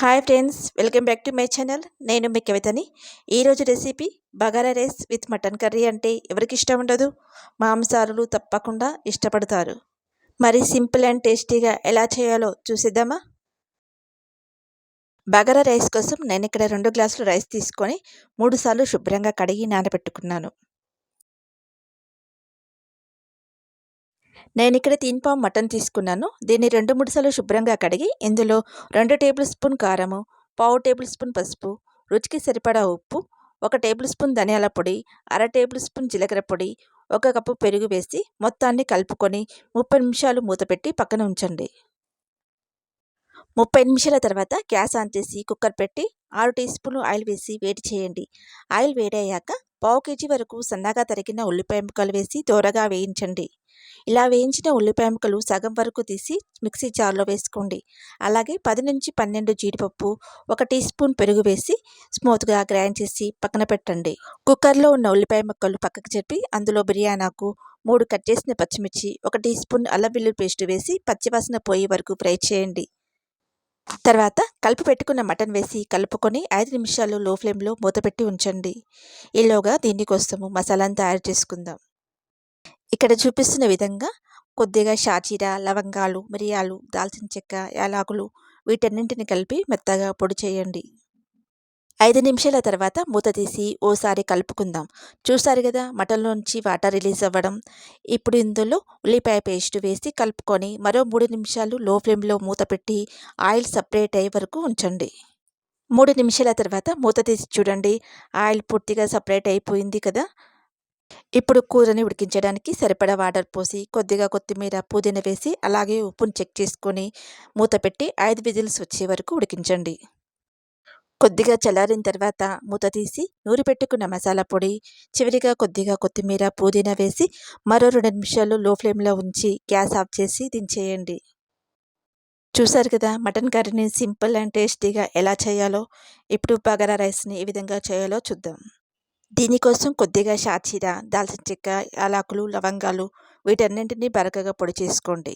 Hi friends welcome back to my channel నేను మీ కవితని. ఈరోజు recipe bagara rice with mutton curry అంటే ఎవరికి ఇష్టం ఉండదు? మాంసారులు తప్పకుండా ఇష్టపడతారు. మరి సింపుల్ అండ్ టేస్టీగా ఎలా చేయాలో చూసేద్దామా? బగారా రైస్ కోసం నేను ఇక్కడ రెండు గ్లాసులు రైస్ తీసుకొని మూడుసార్లు శుభ్రంగా కడిగి నానబెట్టుకున్నాను. నేను ఇక్కడ తీన్పాం మటన్ తీసుకున్నాను. దీన్ని రెండు మూడు సార్లు శుభ్రంగా కడిగి ఇందులో రెండు టేబుల్ స్పూన్ కారము పావు టేబుల్ స్పూన్ పసుపు రుచికి సరిపడా ఉప్పు ఒక టేబుల్ స్పూన్ ధనియాల పొడి అర టేబుల్ స్పూన్ జీలకర్ర పొడి ఒక కప్పు పెరుగు వేసి మొత్తాన్ని కలుపుకొని ముప్పై నిమిషాలు మూతపెట్టి పక్కన ఉంచండి. ముప్పై నిమిషాల తర్వాత గ్యాస్ ఆన్ చేసి కుక్కర్ పెట్టి ఆరు టీ స్పూన్లు ఆయిల్ వేసి వేడి చేయండి. ఆయిల్ వేడయ్యాక పావు కేజీ వరకు సన్నగా తరిగిన ఉల్లిపాయ ముక్కలు వేసి దోరగా వేయించండి. ఇలా వేయించిన ఉల్లిపాయ ముక్కలు సగం వరకు తీసి మిక్సీ జార్లో వేసుకోండి. అలాగే పది నుంచి పన్నెండు జీడిపప్పు ఒక టీ స్పూన్ పెరుగు వేసి స్మూత్గా గ్రైండ్ చేసి పక్కన పెట్టండి. కుక్కర్లో ఉన్న ఉల్లిపాయ ముక్కలు పక్కకు చెప్పి అందులో బిర్యానాకు మూడు కట్ చేసిన పచ్చిమిర్చి ఒక టీ స్పూన్ అల్లం వెల్లుల్లి పేస్ట్ వేసి పచ్చివాసన పోయే వరకు ఫ్రై చేయండి. తర్వాత కలిపి పెట్టుకున్న మటన్ వేసి కలుపుకొని ఐదు నిమిషాలు లో ఫ్లేమ్లో మూతపెట్టి ఉంచండి. ఈలోగా దీనికోసము మసాలాను తయారు చేసుకుందాం. ఇక్కడ చూపిస్తున్న విధంగా కొద్దిగా షాజీరా లవంగాలు మిరియాలు దాల్చిన చెక్క యాలాకులు వీటన్నింటిని కలిపి మెత్తగా పొడి చేయండి. ఐదు నిమిషాల తర్వాత మూత తీసి ఓసారి కలుపుకుందాం. చూసారు కదా మటన్లోంచి వాటర్ రిలీజ్ అవ్వడం. ఇప్పుడు ఇందులో ఉల్లిపాయ పేస్ట్ వేసి కలుపుకొని మరో మూడు నిమిషాలు లో ఫ్లేమ్లో మూత పెట్టి ఆయిల్ సపరేట్ అయ్యే వరకు ఉంచండి. మూడు నిమిషాల తర్వాత మూత తీసి చూడండి. ఆయిల్ పూర్తిగా సపరేట్ అయిపోయింది కదా ఇప్పుడు కూరని ఉడికించడానికి సరిపడా వాటర్ పోసి కొద్దిగా కొత్తిమీర పుదీనా వేసి అలాగే ఉప్పును చెక్ చేసుకొని మూత పెట్టి ఐదు విజిల్స్ వచ్చే వరకు ఉడికించండి. కొద్దిగా చల్లారిన తర్వాత మూత తీసి నూరి పెట్టుకున్న మసాలా పొడి చివరిగా కొద్దిగా కొత్తిమీర పుదీనా వేసి మరో రెండు నిమిషాలు లో ఫ్లేమ్లో ఉంచి గ్యాస్ ఆఫ్ చేసి దించేయండి. చూసారు కదా మటన్ కర్రీని సింపుల్ అండ్ టేస్టీగా ఎలా చేయాలో ఇప్పుడు బగారా రైస్ని ఏ విధంగా చేయాలో చూద్దాం. దీనికోసం కొద్దిగా షాచీర దాల్చిన చెక్క యాలకులు లవంగాలు వీటన్నింటినీ బరకగా పొడి చేసుకోండి.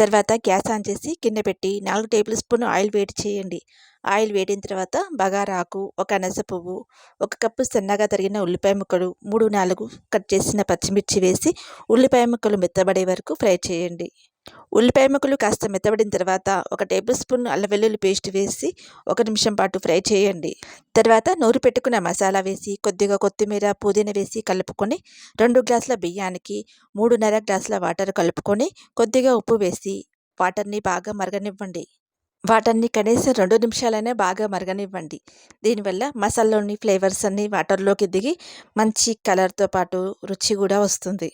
తర్వాత గ్యాస్ ఆన్ చేసి కింద పెట్టి నాలుగు టేబుల్ స్పూన్ ఆయిల్ వేడి చేయండి. ఆయిల్ వేడిన తర్వాత బగారాకు ఒక అనస పువ్వు ఒక కప్పు సన్నగా తరిగిన ఉల్లిపాయ ముక్కలు మూడు నాలుగు కట్ చేసిన పచ్చిమిర్చి వేసి ఉల్లిపాయ ముక్కలు మెత్తబడే వరకు ఫ్రై చేయండి. ఉల్లిపాయ ముక్కలు కాస్త మెత్తబడిన తర్వాత ఒక టేబుల్ స్పూన్ అల్లం వెల్లుల్లి పేస్ట్ వేసి ఒక నిమిషం పాటు ఫ్రై చేయండి. తర్వాత నూరు పెట్టుకున్న మసాలా వేసి కొద్దిగా కొత్తిమీర పుదీనా వేసి కలుపుకొని రెండు గ్లాసుల బియ్యానికి మూడున్నర గ్లాసుల వాటర్ కలుపుకొని కొద్దిగా ఉప్పు వేసి వాటర్ని బాగా మరగనివ్వండి. వాటర్ని కనీసం రెండు నిమిషాలైనా బాగా మరగనివ్వండి. దీనివల్ల మసాలాలోని ఫ్లేవర్స్ అన్నీ వాటర్లోకి దిగి మంచి కలర్తో పాటు రుచి కూడా వస్తుంది.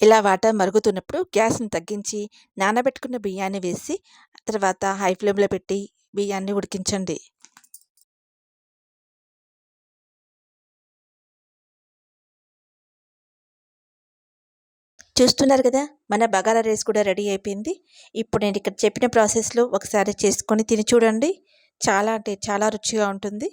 ఇలా వాటర్ మరుగుతున్నప్పుడు గ్యాస్ని తగ్గించి నానబెట్టుకున్న బియ్యాన్ని వేసి తర్వాత హై ఫ్లేమ్లో పెట్టి బియ్యాన్ని ఉడికించండి. చూస్తున్నారు కదా మన బగారా రైస్ కూడా రెడీ అయిపోయింది. ఇప్పుడు నేను ఇక్కడ చెప్పిన ప్రాసెస్లో ఒకసారి చేసుకొని తిని చూడండి. చాలా అంటే చాలా రుచిగా ఉంటుంది.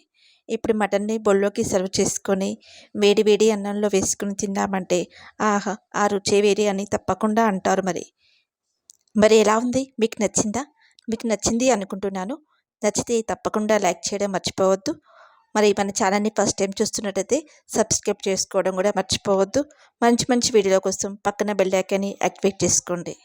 ఇప్పుడు మటన్ని బొల్లోకి సర్వ్ చేసుకొని వేడి వేడి అన్నంలో వేసుకుని తిన్నామంటే ఆహా ఆ రుచే వేడి అని తప్పకుండా అంటారు మరి. మరి ఎలా ఉంది? మీకు నచ్చిందా? మీకు నచ్చింది అనుకుంటున్నాను. నచ్చితే తప్పకుండా లైక్ చేయడం మర్చిపోవద్దు. మరి మన ఛానల్ని ఫస్ట్ టైం చూస్తున్నట్టయితే సబ్స్క్రైబ్ చేసుకోవడం కూడా మర్చిపోవద్దు. మంచి మంచి వీడియోల కోసం పక్కన బెల్ ఐకాన్ని యాక్టివేట్ చేసుకోండి.